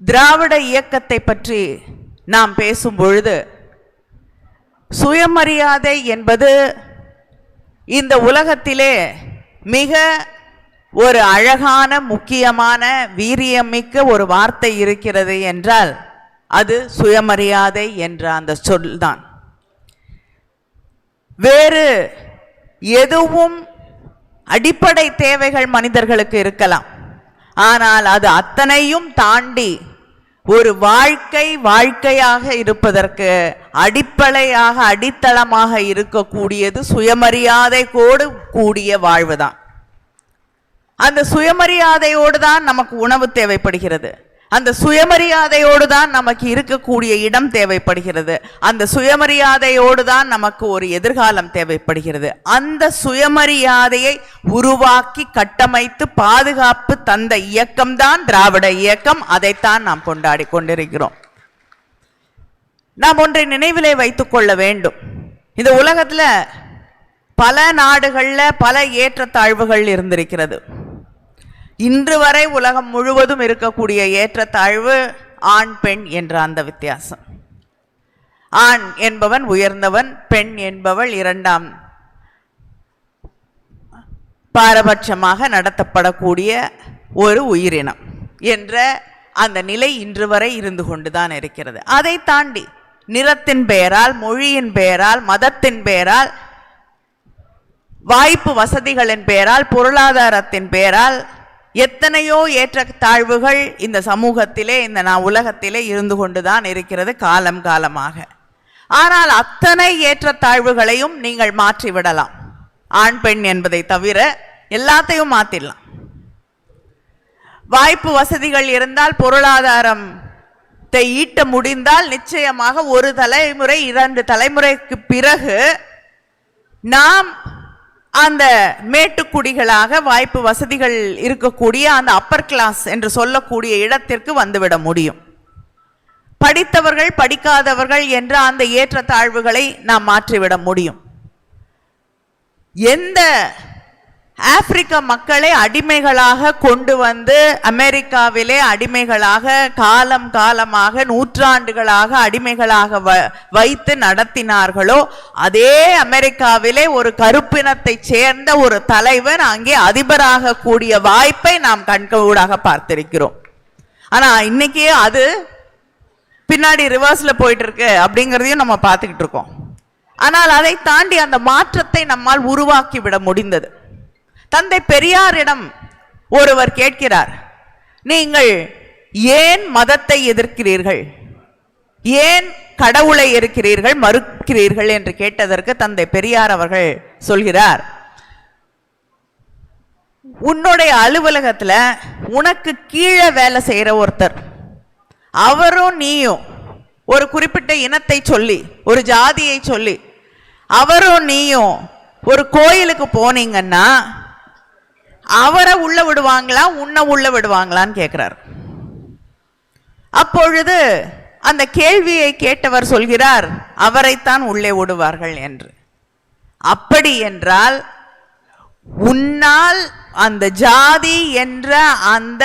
திராவிட இயக்கத்தை பற்றி நாம் பேசும் பொழுது சுயமரியாதை என்பது இந்த உலகத்திலே மிக ஒரு அழகான முக்கியமான வீரியமிக்க ஒரு வார்த்தை இருக்கிறது என்றால் அது சுயமரியாதை என்ற அந்த சொல்தான். வேறு எதுவும் அடிப்படை தேவைகள் மனிதர்களுக்கு இருக்கலாம். ஆனால் அது அத்தனையும் தாண்டி ஒரு வாழ்க்கை வாழ்க்கையாக இருப்பதற்கு அடிப்படையாக அடித்தளமாக இருக்கக்கூடியது சுயமரியாதை கோடு கூடிய வாழ்வுதான். அந்த சுயமரியாதையோடு தான் நமக்கு உணவு தேவைப்படுகிறது. அந்த சுயமரியாதையோடு தான் நமக்கு இருக்கக்கூடிய இடம் தேவைப்படுகிறது. அந்த சுயமரியாதையோடு தான் நமக்கு ஒரு எதிர்காலம் தேவைப்படுகிறது. அந்த சுயமரியாதையை உருவாக்கி கட்டமைத்து பாதுகாப்பு தந்த இயக்கம்தான் திராவிட இயக்கம். அதைத்தான் நாம் கொண்டாடி கொண்டிருக்கிறோம். நாம் ஒன்றை நினைவிலே வைத்துக் கொள்ள வேண்டும். இந்த உலகத்துல பல நாடுகள்ல பல ஏற்றத்தாழ்வுகள் இருந்திருக்கிறது. இன்று வரை உலகம் முழுவதும் இருக்கக்கூடிய ஏற்றத்தாழ்வு ஆண் பெண் என்ற அந்த வித்தியாசம். ஆண் என்பவன் உயர்ந்தவன் பெண் என்பவள் இரண்டாம் பாரபட்சமாக நடத்தப்படக்கூடிய ஒரு உயிரினம் என்ற அந்த நிலை இன்று வரை இருந்து கொண்டுதான் இருக்கிறது. அதை தாண்டி நிறத்தின் பெயரால் மொழியின் பெயரால் மதத்தின் பெயரால் வாய்ப்பு வசதிகளின் பெயரால் பொருளாதாரத்தின் பெயரால் எத்தனையோ ஏற்ற தாழ்வுகள் இந்த சமூகத்திலே இந்த நான் உலகத்திலே இருந்து கொண்டுதான் இருக்கிறது காலம் காலமாக. ஆனால் அத்தனை ஏற்றத்தாழ்வுகளையும் நீங்கள் மாற்றி விடலாம். ஆண் பெண் என்பதை தவிர எல்லாத்தையும் மாற்றிடலாம் வாய்ப்பு வசதிகள் இருந்தால் பொருளாதாரம் ஈட்ட முடிந்தால் நிச்சயமாக ஒரு தலைமுறை இரண்டு தலைமுறைக்கு பிறகு நாம் அந்த மேட்டுக்குடிகளாக வாய்ப்பு வசதிகள் இருக்கக்கூடிய அந்த அப்பர் கிளாஸ் என்று சொல்லக்கூடிய இடத்திற்கு வந்துவிட முடியும். படித்தவர்கள் படிக்காதவர்கள் என்ற அந்த ஏற்றத்தாழ்வுகளை நாம் மாற்றிவிட முடியும். எந்த ஆப்பிரிக்க மக்களை அடிமைகளாக கொண்டு வந்து அமெரிக்காவிலே அடிமைகளாக காலம் காலமாக நூற்றாண்டுகளாக அடிமைகளாக வ- வைத்து நடத்தினார்களோ அதே அமெரிக்காவிலே ஒரு கருப்பினத்தை சேர்ந்த ஒரு தலைவர் அங்கே அதிபராக கூடிய வாய்ப்பை நாம் கண்கூடாக பார்த்திருக்கிறோம். ஆனா இன்னைக்கு அது பின்னாடி ரிவர்ஸ்ல போயிட்டு இருக்கு அப்படிங்கிறதையும் நம்ம பார்த்துக்கிட்டு இருக்கோம். ஆனால் அதை தாண்டி அந்த மாற்றத்தை நம்மால் உருவாக்கி விட முடிந்தது. தந்தை பெரியாரிடம் ஒருவர் கேட்கிறார் நீங்கள் ஏன் மதத்தை எதிர்க்கிறீர்கள்? ஏன் கடவுளை இருக்கிறீர்கள் மறுக்கிறீர்கள்? என்று கேட்டதற்கு தந்தை பெரியார் அவர்கள் சொல்கிறார் உன்னுடைய அலுவலகத்தில் உனக்கு கீழே வேலை செய்கிற ஒருத்தர் அவரும் நீயும் ஒரு குறிப்பிட்ட இனத்தை சொல்லி ஒரு ஜாதியை சொல்லி அவரும் நீயும் ஒரு கோயிலுக்கு போனீங்கன்னா அவரை உள்ள விடுவாங்களா உன்னை உள்ள விடுவாங்களான்னு கேட்கிறார் அப்பொழுது அந்த கேள்வியை கேட்டவர் சொல்கிறார் அவரைத்தான் உள்ளே விடுவார்கள் என்று. அப்படி என்றால் உன்னால் அந்த ஜாதி என்ற அந்த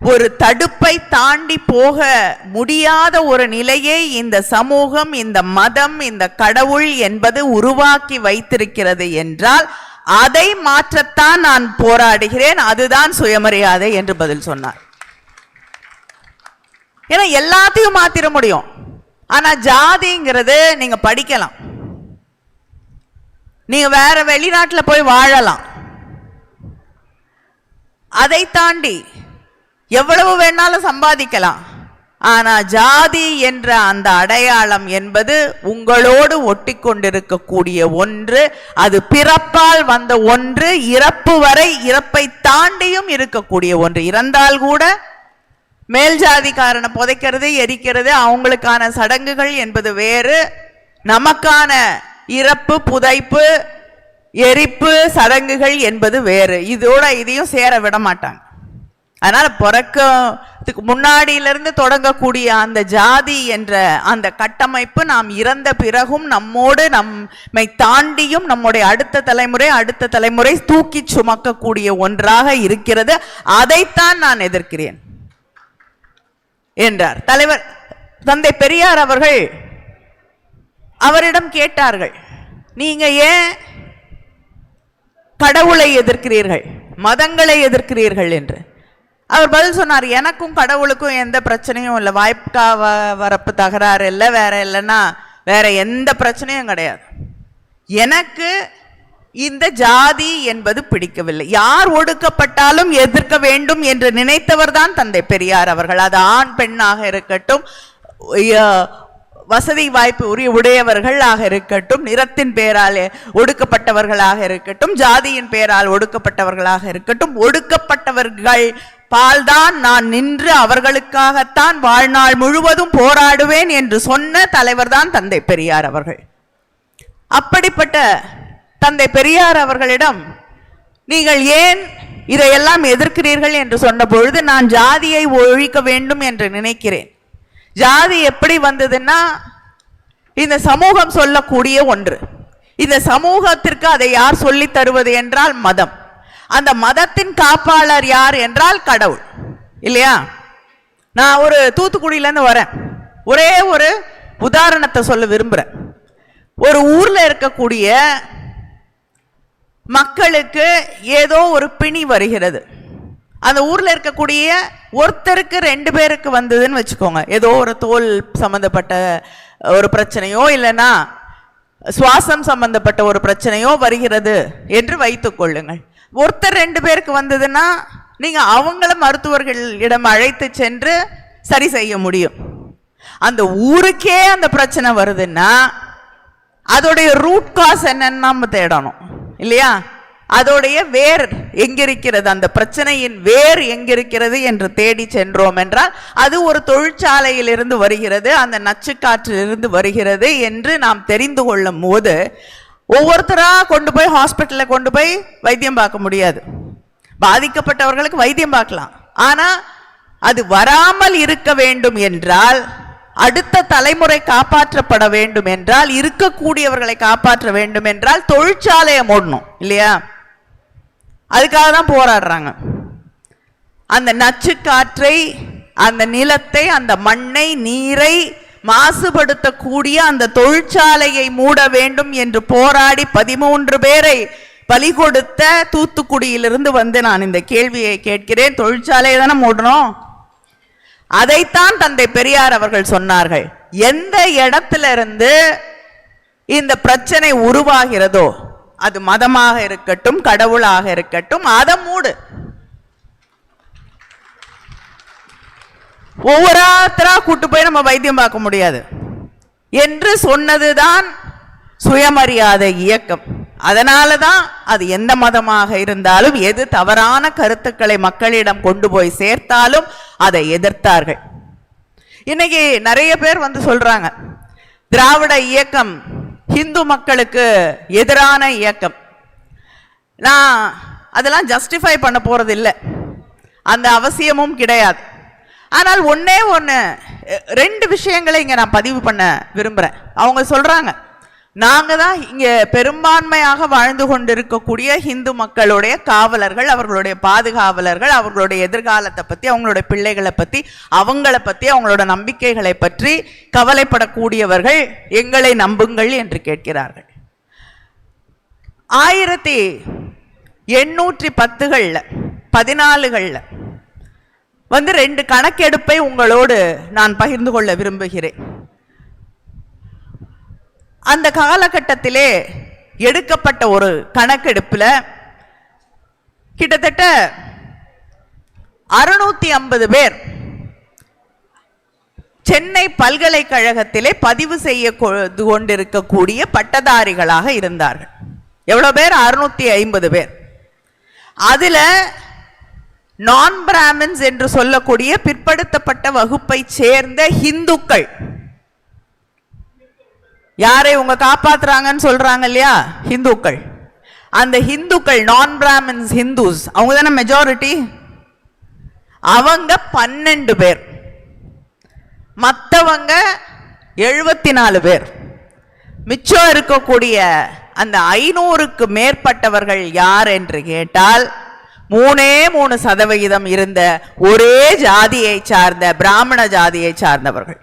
ஒரு தடுப்பை தாண்டி போக முடியாத ஒரு நிலையை இந்த சமூகம் இந்த மதம் இந்த கடவுள் என்பது உருவாக்கி வைத்திருக்கிறது என்றால் அதை மாற்றத்தான் நான் போராடுகிறேன் அதுதான் சுயமரியாதை என்று பதில் சொன்னார். ஏன்னா எல்லாத்தையும் மாத்திர முடியும். ஆனா ஜாதிங்கிறது நீங்க படிக்கலாம். நீங்க வேற வெளிநாட்டில் போய் வாழலாம். அதை தாண்டி எவ்வளவு வேணாலும் சம்பாதிக்கலாம். ஆனால் ஜாதி என்ற அந்த அடையாளம் என்பது உங்களோடு ஒட்டி கொண்டிருக்கக்கூடிய ஒன்று அது பிறப்பால் வந்த ஒன்று இறப்பு வரை இறப்பை தாண்டியும் இருக்கக்கூடிய ஒன்று. இறந்தால் கூட மேல் ஜாதிக்காரனை புதைக்கிறது எரிக்கிறது அவங்களுக்கான சடங்குகள் என்பது வேறு. நமக்கான இறப்பு புதைப்பு எரிப்பு சடங்குகள் என்பது வேறு. இதோட இதையும் சேர விட மாட்டாங்க. அதனால பிறக்கிறதுக்கு முன்னாடியிலிருந்து தொடங்கக்கூடிய அந்த ஜாதி என்ற அந்த கட்டமைப்பு நாம் இறந்த பிறகும் நம்மோடு நம்மை தாண்டியும் நம்முடைய அடுத்த தலைமுறை அடுத்த தலைமுறை தூக்கி சுமக்கக்கூடிய ஒன்றாக இருக்கிறது. அதைத்தான் நான் எதிர்க்கிறேன் என்றார். தலைவர் தந்தை பெரியார் அவர்கள் அவரிடம் கேட்டார்கள் நீங்க ஏன் கடவுளை எதிர்க்கிறீர்கள் மதங்களை எதிர்க்கிறீர்கள்? என்று. அவர் பதில் சொன்னார் எனக்கும் கடவுளுக்கும் எந்த பிரச்சனையும் இல்லை. வாய்ப்பா வ- வரப்பு தகராறு இல்லை வேற இல்லைன்னா வேற எந்த பிரச்சனையும் கிடையாது. எனக்கு இந்த ஜாதி என்பது பிடிக்கவில்லை. யார் ஒடுக்கப்பட்டாலும் எதிர்க்க வேண்டும் என்று நினைத்தவர் தான் தந்தை பெரியார் அவர்கள். அது ஆண் பெண்ணாக இருக்கட்டும் வசதி வாய்ப்பு உரிய உடையவர்களாக இருக்கட்டும் நிறத்தின் பெயரால் ஒடுக்கப்பட்டவர்களாக இருக்கட்டும் ஜாதியின் பெயரால் ஒடுக்கப்பட்டவர்களாக இருக்கட்டும் ஒடுக்கப்பட்டவர்கள் பால்தான் நான் நின்று அவர்களுக்காகத்தான் வாழ்நாள் முழுவதும் போராடுவேன் என்று சொன்ன தலைவர்தான் தந்தை பெரியார் அவர்கள். அப்படிப்பட்ட தந்தை பெரியார் அவர்களிடம் நீங்கள் ஏன் இதையெல்லாம் எதிர்க்கிறீர்கள்? என்று சொன்ன பொழுது நான் ஜாதியை ஒழிக்க வேண்டும் என்று நினைக்கிறேன். ஜாதி எப்படி வந்ததுன்னா இந்த சமூகம் சொல்லக்கூடிய ஒன்று. இந்த சமூகத்திற்கு அதை யார் சொல்லித் தருவது என்றால் மதம். அந்த மதத்தின் காப்பாளர் யார் என்றால் கடவுள். இல்லையா? நான் ஒரு தூத்துக்குடியிலேருந்து வரேன். ஒரே ஒரு உதாரணத்தை சொல்ல விரும்புகிறேன் ஒரு ஊரில் இருக்கக்கூடிய மக்களுக்கு ஏதோ ஒரு பிணி வருகிறது. அந்த ஊரில் இருக்கக்கூடிய ஒருத்தருக்கு ரெண்டு பேருக்கு வந்ததுன்னு வச்சுக்கோங்க. ஏதோ ஒரு தோல் சம்மந்தப்பட்ட ஒரு பிரச்சனையோ இல்லைன்னா சுவாசம் சம்பந்தப்பட்ட ஒரு பிரச்சனையோ வருகிறது என்று வைத்துக் கொள்ளுங்கள். ஒருத்தர் ரெண்டு பேருக்கு வந்ததுன்னா நீங்கள் அவங்கள மருத்துவர்களிடம் அழைத்து சென்று சரி செய்ய முடியும். அந்த ஊருக்கே அந்த பிரச்சனை வருதுன்னா அதோடைய ரூட் காஸ் என்னன்னு நம்ம தேடணும் இல்லையா? அதோடைய வேர் எங்கிருக்கிறது அந்த பிரச்சனையின் வேர் எங்கிருக்கிறது என்று தேடி சென்றோம் என்றால் அது ஒரு தொழிற்சாலையிலிருந்து வருகிறது அந்த நச்சுக்காற்றிலிருந்து வருகிறது என்று நாம் தெரிந்து கொள்ளும் போது ஒவ்வொருத்தராக கொண்டு போய் ஹாஸ்பிட்டலில் கொண்டு போய் வைத்தியம் பார்க்க முடியாது. பாதிக்கப்பட்டவர்களுக்கு வைத்தியம் பார்க்கலாம். ஆனால் அது வராமல் இருக்க வேண்டும் என்றால் அடுத்த தலைமுறை காப்பாற்றப்பட வேண்டும் என்றால் இருக்கக்கூடியவர்களை காப்பாற்ற வேண்டும் என்றால் தொழிற்சாலையை மூடணும் இல்லையா? அதுக்காக தான் போராடுறாங்க. அந்த நச்சு காற்றை அந்த நிலத்தை அந்த மண்ணை நீரை மாசுபடுத்தக்கூடிய அந்த தொழிற்சாலையை மூட வேண்டும் என்று போராடி பதிமூன்று பேரை பலி கொடுத்த தூத்துக்குடியிலிருந்து வந்து நான் இந்த கேள்வியை கேட்கிறேன். தொழிற்சாலையை தானே மூடணும்? அதைத்தான் தந்தை பெரியார் அவர்கள் சொன்னார்கள். எந்த இடத்துல இருந்து இந்த பிரச்சனை உருவாகிறதோ அது மதமாக இருக்கட்டும் கடவுளாக இருக்கட்டும் அதை மூடு. ஒவ்வொருத்தராக கூட்டு போய் நம்ம வைத்தியம் பார்க்க முடியாது. என்று சொன்னதுதான் சுயமரியாதை இயக்கம். அதனால தான் அது எந்த மதமாக இருந்தாலும் எது தவறான கருத்துக்களை மக்களிடம் கொண்டு போய் சேர்த்தாலும் அதை எதிர்த்தார்கள். இன்னைக்கு நிறைய பேர் வந்து சொல்றாங்க திராவிட இயக்கம் ஹிந்து மக்களுக்கு எதிரான இயக்கம். நான் அதெல்லாம் ஜஸ்டிஃபை பண்ண போறது இல்லை அந்த அவசியமும் கிடையாது. ஆனால் ஒன்றே ஒன்று ரெண்டு விஷயங்களை இங்கே நான் பதிவு பண்ண விரும்புகிறேன் அவங்க சொல்கிறாங்க நாங்கள் தான் இங்கே பெரும்பான்மையாக வாழ்ந்து கொண்டிருக்கக்கூடிய ஹிந்து மக்களுடைய காவலர்கள் அவர்களுடைய பாதுகாவலர்கள் அவர்களுடைய எதிர்காலத்தை பற்றி அவங்களுடைய பிள்ளைகளை பற்றி அவங்கள பற்றி அவங்களோட நம்பிக்கைகளை பற்றி கவலைப்படக்கூடியவர்கள் எங்களை நம்புங்கள் என்று கேட்கிறார்கள். ஆயிரத்தி எண்ணூற்றி பத்துகளில் பதினாலுகளில் வந்து ரெண்டு கணக்கெடுப்பை உங்களோடு நான் பகிர்ந்து கொள்ள விரும்புகிறேன். அந்த காலகட்டத்திலே எடுக்கப்பட்ட ஒரு கணக்கெடுப்பில் கிட்டத்தட்ட அறுநூத்தி ஐம்பது பேர் சென்னை பல்கலைக்கழகத்திலே பதிவு செய்ய கொண்டிருக்கக்கூடிய பட்டதாரிகளாக இருந்தார்கள். எவ்வளவு பேர்? அறுநூத்தி ஐம்பது பேர். அதுல நான் பிராமின்ஸ் என்று சொல்லக்கூடிய பிற்படுத்தப்பட்ட வகுப்பை சேர்ந்த ஹிந்துக்கள். யாரை உங்க காப்பாத்துறாங்கன்னு சொல்றாங்க இல்லையா? ஹிந்துக்கள். அந்த ஹிந்துக்கள் நான் பிராமின்ஸ் ஹிந்துஸ் அவங்க தானே மெஜாரிட்டி அவங்க பன்னெண்டு பேர். மற்றவங்க எழுபத்தி நாலு பேர். மிச்சம் இருக்கக்கூடிய அந்த ஐநூறுக்கு மேற்பட்டவர்கள் யார் என்று கேட்டால் மூணே மூணு சதவிகிதம் இருந்த ஒரே ஜாதியை சார்ந்த பிராமண ஜாதியை சார்ந்தவர்கள்.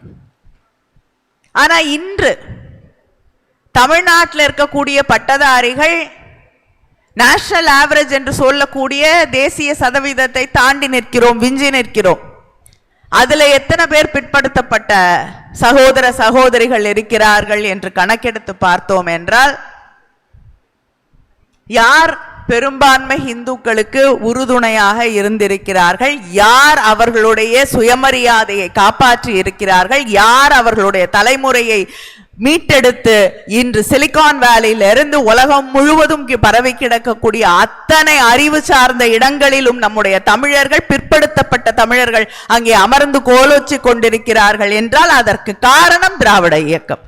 ஆனா இன்று தமிழ்நாட்டில் இருக்கக்கூடிய பட்டதாரிகள் நேஷனல் ஆவரேஜ் என்று சொல்லக்கூடிய தேசிய சதவீதத்தை தாண்டி நிற்கிறோம் விஞ்சி நிற்கிறோம். அதுல எத்தனை பேர் பிற்படுத்தப்பட்ட சகோதர சகோதரிகள் இருக்கிறார்கள் என்று கணக்கெடுத்து பார்த்தோம் என்றால் யார் பெரும்பான்மை இந்துக்களுக்கு உறுதுணையாக இருந்திருக்கிறார்கள். யார் அவர்களுடைய சுயமரியாதையை காப்பாற்றி இருக்கிறார்கள்? யார் அவர்களுடைய தலைமுறையை மீட்டெடுத்து இன்று சிலிகான் வேலியிலிருந்து உலகம் முழுவதும் பரவி கிடக்கக்கூடிய அத்தனை அறிவு சார்ந்த இடங்களிலும் நம்முடைய தமிழர்கள் பிற்படுத்தப்பட்ட தமிழர்கள் அங்கே அமர்ந்து கோலோச்சி கொண்டிருக்கிறார்கள் என்றால் அதற்கு காரணம் திராவிட இயக்கம்.